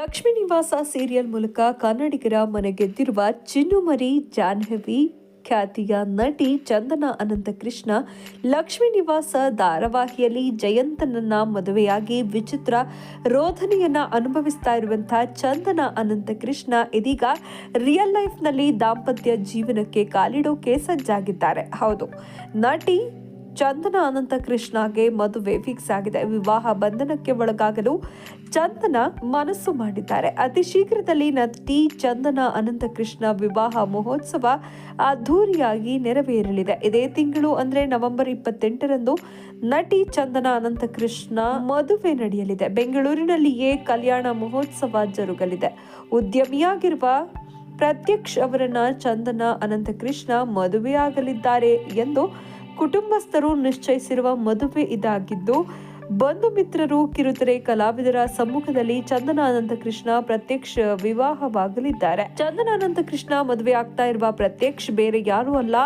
ಲಕ್ಷ್ಮೀ ನಿವಾಸ ಸೀರಿಯಲ್ ಮೂಲಕ ಕನ್ನಡಿಗರ ಮನೆಗೆದ್ದಿರುವ ಚಿನ್ನುಮರಿ, ಜಾಹ್ನವಿ ಖ್ಯಾತಿಯ ನಟಿ ಚಂದನ ಅನಂತಕೃಷ್ಣ, ಲಕ್ಷ್ಮೀ ನಿವಾಸ ಧಾರಾವಾಹಿಯಲ್ಲಿ ಜಯಂತನನ್ನ ಮದುವೆಯಾಗಿ ವಿಚಿತ್ರ ರೋಧನೆಯನ್ನ ಅನುಭವಿಸ್ತಾ ಇರುವಂತಹ ಚಂದನ ಅನಂತಕೃಷ್ಣ ಇದೀಗ ರಿಯಲ್ ಲೈಫ್ನಲ್ಲಿ ದಾಂಪತ್ಯ ಜೀವನಕ್ಕೆ ಕಾಲಿಡೋಕೆ ಸಜ್ಜಾಗಿದ್ದಾರೆ. ಹೌದು, ನಟಿ ಚಂದನ ಅನಂತ ಕೃಷ್ಣಗೆ ಮದುವೆ ಫಿಕ್ಸ್ ಆಗಿದೆ. ವಿವಾಹ ಬಂಧನಕ್ಕೆ ಒಳಗಾಗಲು ಚಂದನ ಮನಸ್ಸು ಮಾಡಿದ್ದಾರೆ. ಅತಿ ಶೀಘ್ರದಲ್ಲಿ ನಟಿ ಚಂದನ ಅನಂತ ಕೃಷ್ಣ ವಿವಾಹ ಮಹೋತ್ಸವ ಅದ್ಧೂರಿಯಾಗಿ ನೆರವೇರಲಿದೆ. ಇದೇ ತಿಂಗಳು ಅಂದ್ರೆ ನವೆಂಬರ್ ಇಪ್ಪತ್ತೆಂಟರಂದು ನಟಿ ಚಂದನ ಅನಂತ ಕೃಷ್ಣ ಮದುವೆ ನಡೆಯಲಿದೆ. ಬೆಂಗಳೂರಿನಲ್ಲಿಯೇ ಕಲ್ಯಾಣ ಮಹೋತ್ಸವ ಜರುಗಲಿದೆ. ಉದ್ಯಮಿಯಾಗಿರುವ ಪ್ರತ್ಯಕ್ಷ್ ಅವರನ್ನ ಚಂದನ ಅನಂತಕೃಷ್ಣ ಮದುವೆಯಾಗಲಿದ್ದಾರೆ ಎಂದು ಕುಟುಂಬಸ್ಥರು ನಿಶ್ಚಯಿಸಿರುವ ಮದುವೆ ಇದಾಗಿದ್ದು, ಬಂಧು ಮಿತ್ರರು, ಕಿರುತೆರೆ ಕಲಾವಿದರ ಸಮ್ಮುಖದಲ್ಲಿ ಚಂದನಾನಂದ ಅನಂತಕೃಷ್ಣ ಪ್ರತ್ಯಕ್ಷ ವಿವಾಹವಾಗಲಿದ್ದಾರೆ. ಚಂದನಾನಂದ ಅನಂತಕೃಷ್ಣ ಮದುವೆ ಆಗ್ತಾ ಇರುವ ಪ್ರತ್ಯಕ್ಷ ಬೇರೆ ಯಾರೂ ಅಲ್ಲ.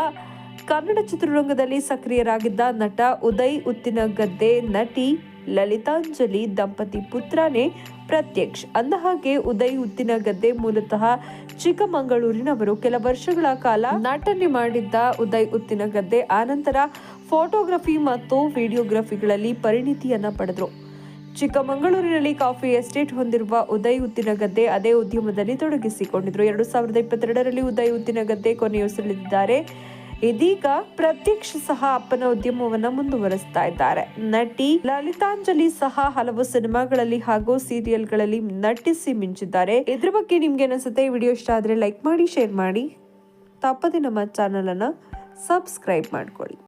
ಕನ್ನಡ ಚಿತ್ರರಂಗದಲ್ಲಿ ಸಕ್ರಿಯರಾಗಿದ್ದ ನಟ ಉದಯ್, ಉತ್ತಿನಗದ್ದೆ ನಟಿ ಲಲಿತಾಂಜಲಿ ದಂಪತಿ ಪುತ್ರನೇ ಪ್ರತ್ಯಕ್ಷ್. ಅಂದಹಾಗೆ ಉದಯ್ ಉತ್ತಿನಗದ್ದೆ ಮೂಲತಃ ಚಿಕ್ಕಮಗಳೂರಿನವರು. ಕೆಲ ವರ್ಷಗಳ ಕಾಲ ನಟನೆ ಮಾಡಿದ್ದ ಉದಯ್ ಉತ್ತಿನಗದ್ದೆ ಆನಂತರ ಫೋಟೋಗ್ರಫಿ ಮತ್ತು ವಿಡಿಯೋಗ್ರಫಿಗಳಲ್ಲಿ ಪರಿಣಿತಿಯನ್ನ ಪಡೆದರು. ಚಿಕ್ಕಮಗಳೂರಿನಲ್ಲಿ ಕಾಫಿ ಎಸ್ಟೇಟ್ ಹೊಂದಿರುವ ಉದಯ್ ಉತ್ತಿನಗದ್ದೆ ಅದೇ ಉದ್ಯಮದಲ್ಲಿ ತೊಡಗಿಸಿಕೊಂಡಿದ್ರು. ಎರಡು ಸಾವಿರದ ಇಪ್ಪತ್ತೆರಡರಲ್ಲಿ ಉದಯ್ ಉತ್ತಿನಗದ್ದೆ ಕೊನೆಯುಸಿಳಿದಿದ್ದಾರೆ ಇದೀಗ ಪ್ರತ್ಯಕ್ಷ ಸಹ ಅಪ್ಪನ ಉದ್ಯಮವನ್ನ ಮುಂದುವರಿಸ್ತಾ ಇದ್ದಾರೆ. ನಟಿ ಲಲಿತಾಂಜಲಿ ಸಹ ಹಲವು ಸಿನಿಮಾಗಳಲ್ಲಿ ಹಾಗೂ ಸೀರಿಯಲ್ಗಳಲ್ಲಿ ನಟಿಸಿ ಮಿಂಚಿದ್ದಾರೆ. ಇದ್ರ ಬಗ್ಗೆ ನಿಮ್ಗೆ ಅನಿಸುತ್ತೆ ವಿಡಿಯೋ ಇಷ್ಟ ಆದ್ರೆ ಲೈಕ್ ಮಾಡಿ, ಶೇರ್ ಮಾಡಿ. ತಪ್ಪದೆ ನಮ್ಮ ಚಾನಲ್ ಅನ್ನ ಸಬ್ಸ್ಕ್ರೈಬ್ ಮಾಡ್ಕೊಳ್ಳಿ.